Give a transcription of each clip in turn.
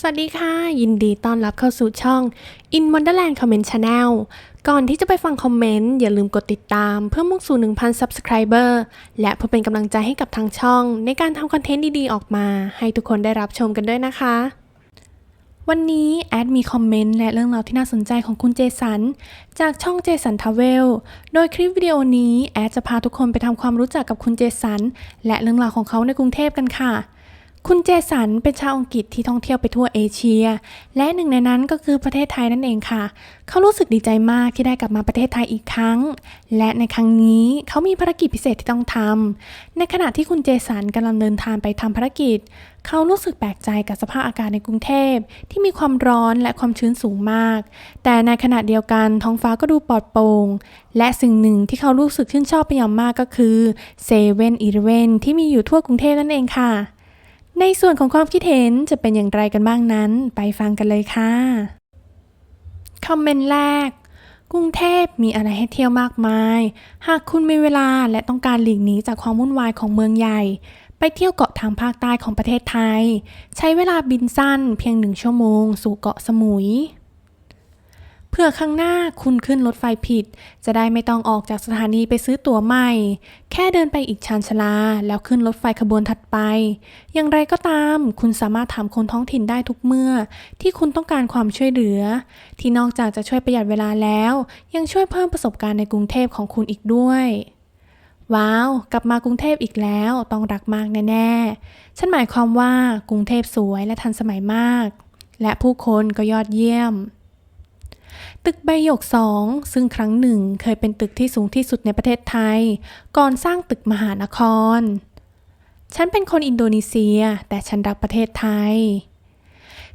สวัสดีค่ะ ยินดีต้อนรับเข้าสู่ช่อง In Wonderland Comment Channel ก่อนที่จะไปฟังคอมเมนต์ อย่าลืมกดติดตามเพื่อมุ่งสู่ 1,000 Subscriber และเพื่อเป็นกำลังใจให้กับทางช่อง ในการทำคอนเทนต์ดีๆ ออกมา ให้ทุกคนได้รับชมกันด้วยนะคะ วันนี้แอดมีคอมเมนต์และเรื่องราวที่น่าสนใจของคุณเจสัน จากช่องเจสันทาวเวล โดยคลิปวิดีโอนี้แอดจะพาทุกคนไปทำความรู้จักกับคุณเจสัน และเรื่องราวของเขาในกรุงเทพกันค่ะ คุณเจสันเป็นชาวอังกฤษที่ท่องเที่ยวไปทั่วเอเชีย และหนึ่งในนั้นก็คือประเทศไทยนั่นเองค่ะ เขารู้สึกดีใจมากที่ได้กลับมาประเทศไทยอีกครั้ง และในครั้งนี้เขามีภารกิจพิเศษที่ต้องทำในขณะที่คุณเจสันกำลังเดินทางไปทำภารกิจ เขารู้สึกแปลกใจกับสภาพอากาศในกรุงเทพ ที่มีความร้อนและความชื้นสูงมาก แต่ในขณะเดียวกันท้องฟ้าก็ดูปลอดโปร่งและสิ่งหนึ่งที่เขารู้สึกชื่นชอบเป็นอย่างมากก็คือเซเว่นอีเลเวนที่มีอยู่ทั่วกรุงเทพนั่นเองค่ะ ในส่วนของความคิดเห็นจะเป็นอย่างไรกันบ้างนั้น ไปฟังกันเลยค่ะ คอมเมนต์แรก กรุงเทพมีอะไรให้เที่ยวมากมาย หากคุณมีเวลาและต้องการหลีกหนีจากความวุ่นวายของเมืองใหญ่ ไปเที่ยวเกาะทางภาคใต้ของประเทศไทย ใช้เวลาบินสั้นเพียงหนึ่งชั่วโมง สู่เกาะสมุย เพื่อข้างหน้าคุณขึ้นรถไฟผิด จะได้ไม่ต้องออกจากสถานีไปซื้อตั๋วใหม่ แค่เดินไปอีกชานชาลา แล้วขึ้นรถไฟขบวนถัดไป อย่างไรก็ตาม คุณสามารถถามคนท้องถิ่นได้ทุกเมื่อ ที่คุณต้องการความช่วยเหลือ ที่นอกจากจะช่วยประหยัดเวลาแล้ว ยังช่วยเพิ่มประสบการณ์ในกรุงเทพของคุณอีกด้วยว้าว กลับมากรุงเทพอีกแล้วต้องรักมากแน่ๆ ฉันหมายความว่ากรุงเทพสวยและทันสมัยมาก และผู้คนก็ยอดเยี่ยม ตึกใบหยกสองซึ่งครั้งหนึ่งเคยเป็นตึกที่สูงที่สุดในประเทศไทย ก่อนสร้างตึกมหานคร ฉันเป็นคนอินโดนีเซีย แต่ฉันรักประเทศไทย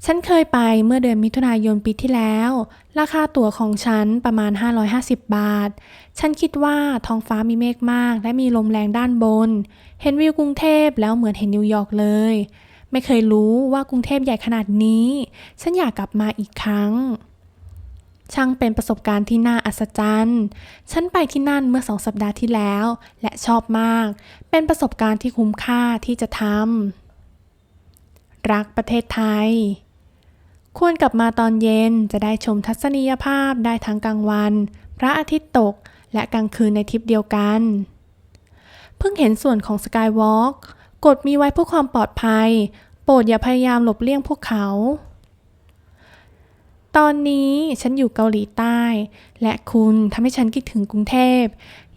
ฉันเคยไปเมื่อเดือนมิถุนายนปีที่แล้ว ราคาตั๋วของฉันประมาณ 550 บาท ฉันคิดว่าท้องฟ้ามีเมฆมาก และมีลมแรงด้านบน เห็นวิวกรุงเทพแล้วเหมือนเห็นนิวยอร์กเลย ไม่เคยรู้ว่ากรุงเทพใหญ่ขนาดนี้ ฉันอยากกลับมาอีกครั้ง ช่างเป็นประสบการณ์ที่น่าอัศจรรย์ ฉันไปที่นั่นเมื่อสองสัปดาห์ที่แล้ว และชอบมาก เป็นประสบการณ์ที่คุ้มค่าที่จะทำ รักประเทศไทย ควรกลับมาตอนเย็นจะได้ชมทัศนียภาพได้ทั้งกลางวัน พระอาทิตย์ตก และกลางคืนในทริปเดียวกัน เพิ่งเห็นส่วนของสกายวอล์กกฎมีไว้เพื่อความปลอดภัย โปรดอย่าพยายามหลบเลี่ยงพวกเขา ตอนนี้ฉันอยู่เกาหลีใต้ และคุณทำให้ฉันคิดถึงกรุงเทพ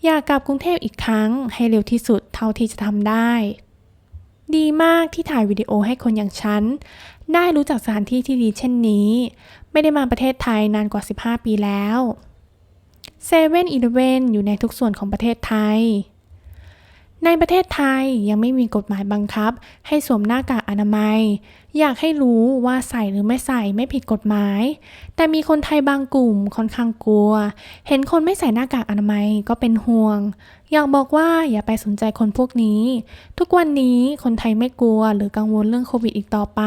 อยากกลับกรุงเทพอีกครั้งให้เร็วที่สุดเท่าที่จะทำได้ ดีมากที่ถ่ายวิดีโอให้คนอย่างฉัน ได้รู้จักสถานที่ที่ดีเช่นนี้ ไม่ได้มาประเทศไทยนานกว่า 15 ปีแล้วเซเว่นอีเลเวนอยู่ในทุกส่วนของประเทศไทย ในประเทศไทยยังไม่มีกฎหมายบังคับ ให้สวมหน้ากากอนามัย อยากให้รู้ว่าใส่หรือไม่ใส่ไม่ผิดกฎหมาย แต่มีคนไทยบางกลุ่มค่อนข้างกลัว เห็นคนไม่ใส่หน้ากากอนามัยก็เป็นห่วง อยากบอกว่าอย่าไปสนใจคนพวกนี้ ทุกวันนี้คนไทยไม่กลัวหรือกังวลเรื่องโควิดอีกต่อไป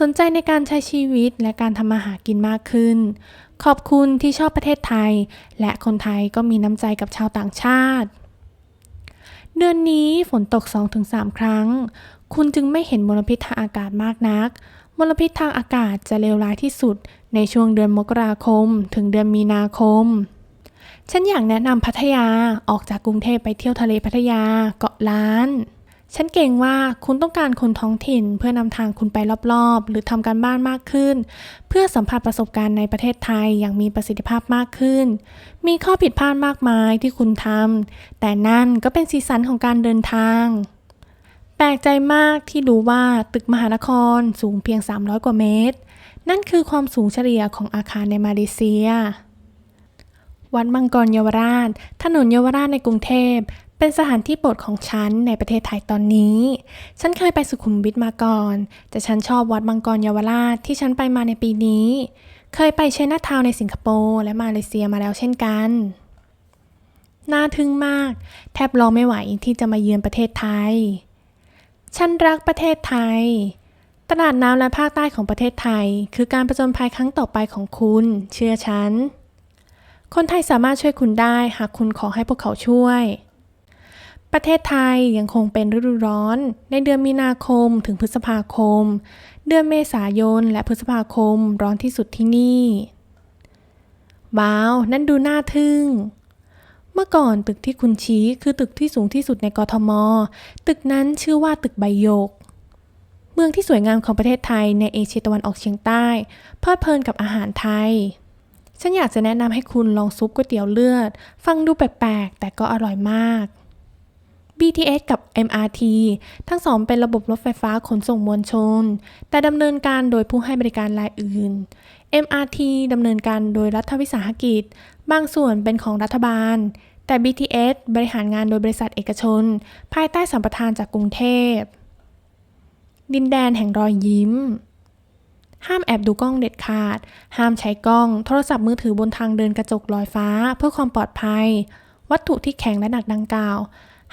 สนใจในการใช้ชีวิตและการทำมาหากินมากขึ้น ขอบคุณที่ชอบประเทศไทย และคนไทยก็มีน้ำใจกับชาวต่างชาติ เดือนนี้ฝนตก 2-3 ครั้ง คุณจึงไม่เห็นมลพิษทางอากาศมากนัก มลพิษทางอากาศจะเลวร้ายที่สุดในช่วงเดือนมกราคม ถึงเดือนมีนาคม ฉันอยากแนะนำพัทยาออกจากกรุงเทพไปเที่ยวทะเลพัทยาเกาะล้าน ฉันเก่งว่าคุณต้องการคนท้องถิ่นเพื่อนำทางคุณไปรอบๆ หรือทำการบ้านมากขึ้น เพื่อสัมผัสประสบการณ์ในประเทศไทยอย่างมีประสิทธิภาพมากขึ้น มีข้อผิดพลาดมากมายที่คุณทำแต่นั่นก็เป็นสีสันของการเดินทาง แปลกใจมากที่รู้ว่าตึกมหานครสูงเพียง 300 กว่าเมตร นั่นคือความสูงเฉลี่ยของอาคารในมาเลเซียวัดมังกรเยาวราช ถนนเยาวราชในกรุงเทพ เป็นสถานที่โปรดของฉันในประเทศไทยตอนนี้ ฉันเคยไปสุขุมวิทมาก่อน แต่ฉันชอบวัดมังกรเยาวราชที่ฉันไปมาในปีนี้ เคยไปไชน่าทาวในสิงคโปร์และมาเลเซียมาแล้วเช่นกัน น่าทึ่งมาก แทบรอไม่ไหวที่จะมาเยือนประเทศไทย ฉันรักประเทศไทย ตลาดน้ำและภาคใต้ของประเทศไทย คือการประจนภัยครั้งต่อไปของคุณ เชื่อฉัน คนไทยสามารถช่วยคุณได้หากคุณขอให้พวกเขาช่วย ประเทศไทยยังคงเป็นฤดูร้อน ในเดือนมีนาคมถึงพฤษภาคม เดือนเมษายนและพฤษภาคมร้อนที่สุดที่นี่ว้าว นั่นดูน่าทึ่ง เมื่อก่อนตึกที่คุณชี้คือตึกที่สูงที่สุดในกทม ตึกนั้นชื่อว่าตึกใบยก เมืองที่สวยงามของประเทศไทยในเอเชียตะวันออกเฉียงใต้ เพลิดเพลินกับอาหารไทย ฉันอยากจะแนะนำให้คุณลองซุปก๋วยเตี๋ยวเลือด ฟังดูแปลกๆแต่ก็อร่อยมาก BTS กับ MRT ทั้งสองเป็นระบบรถไฟฟ้าขนส่งมวลชน แต่ดำเนินการโดยผู้ให้บริการรายอื่น MRT ดำเนินการโดยรัฐวิสาหกิจ บางส่วนเป็นของรัฐบาล แต่ BTS บริหารงานโดยบริษัทเอกชน ภายใต้สัมปทานจากกรุงเทพ ดินแดนแห่งรอยยิ้ม ห้ามแอบดูกล้องเด็ดขาด ห้ามใช้กล้อง โทรศัพท์มือถือบนทางเดินกระจกลอยฟ้า เพื่อความปลอดภัย วัตถุที่แข็งและหนักดังกล่าว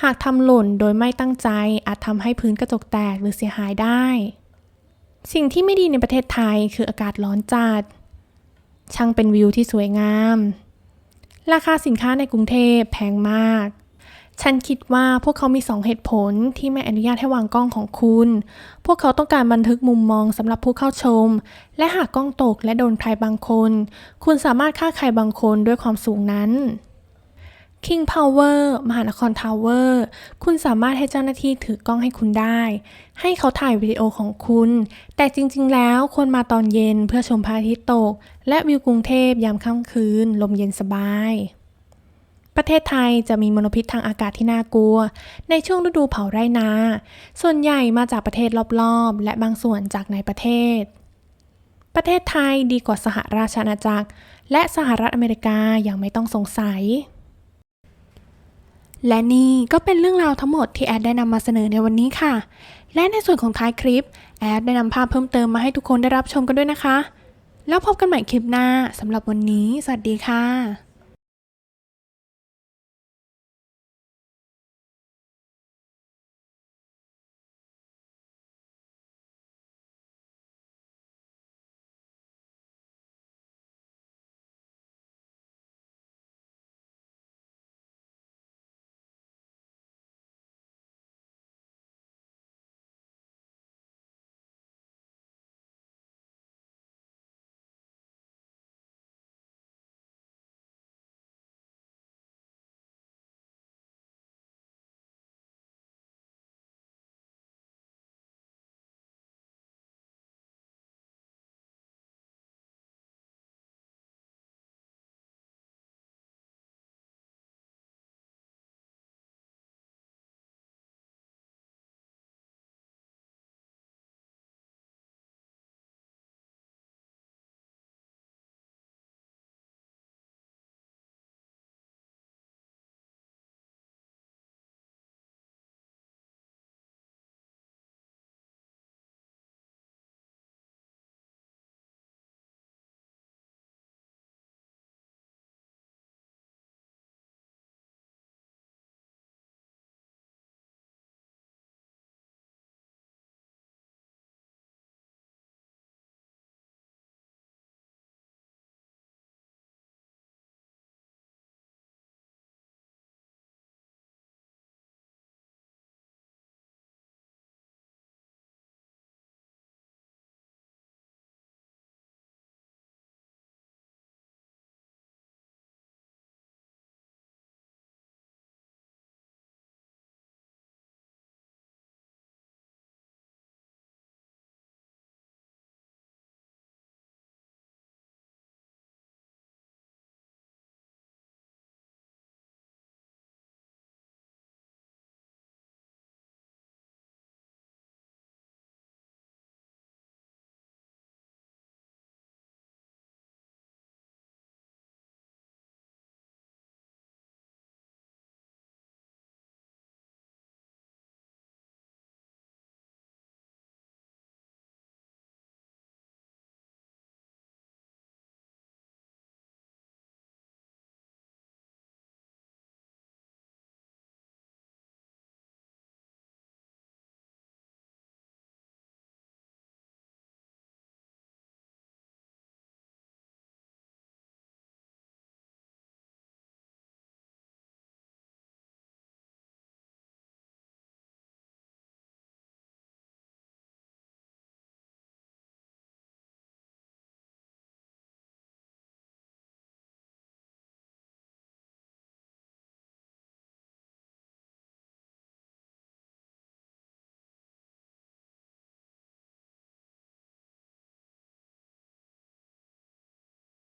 หากทำหล่นโดยไม่ตั้งใจอาจทำให้พื้นกระจกแตกหรือเสียหายได้ สิ่งที่ไม่ดีในประเทศไทยคืออากาศร้อนจัด ช่างเป็นวิวที่สวยงาม ราคาสินค้าในกรุงเทพแพงมาก ฉันคิดว่าพวกเขามีสองเหตุผลที่ไม่อนุญาตให้วางกล้องของคุณ พวกเขาต้องการบันทึกมุมมองสำหรับผู้เข้าชม และหากกล้องตกและโดนใครบางคน คุณสามารถฆ่าใครบางคนด้วยความสูงนั้น King Power มหานครทาวเวอร์คุณสามารถให้เจ้าหน้าที่ถือกล้องให้คุณได้ ให้เขาถ่ายวิดีโอของคุณ แต่จริงๆ แล้วควรมาตอนเย็นเพื่อชมพระอาทิตย์ตก และวิวกรุงเทพยามค่ำคืน ลมเย็นสบาย ประเทศไทยจะมีมลพิษทางอากาศที่น่ากลัว ในช่วงฤดูเผาไร่นา ส่วนใหญ่มาจากประเทศรอบๆ และบางส่วนจากในประเทศ ประเทศไทยดีกว่าสหราชอาณาจักร และสหรัฐอเมริกาอย่างไม่ต้องสงสัย และนี่ก็เป็นเรื่องราวทั้งหมดที่แอดได้นำมาเสนอในวันนี้ค่ะ และในส่วนของท้ายคลิป แอดได้นำภาพเพิ่มเติมมาให้ทุกคนได้รับชมกันด้วยนะคะ แล้วพบกันใหม่คลิปหน้าสำหรับวันนี้ สวัสดีค่ะ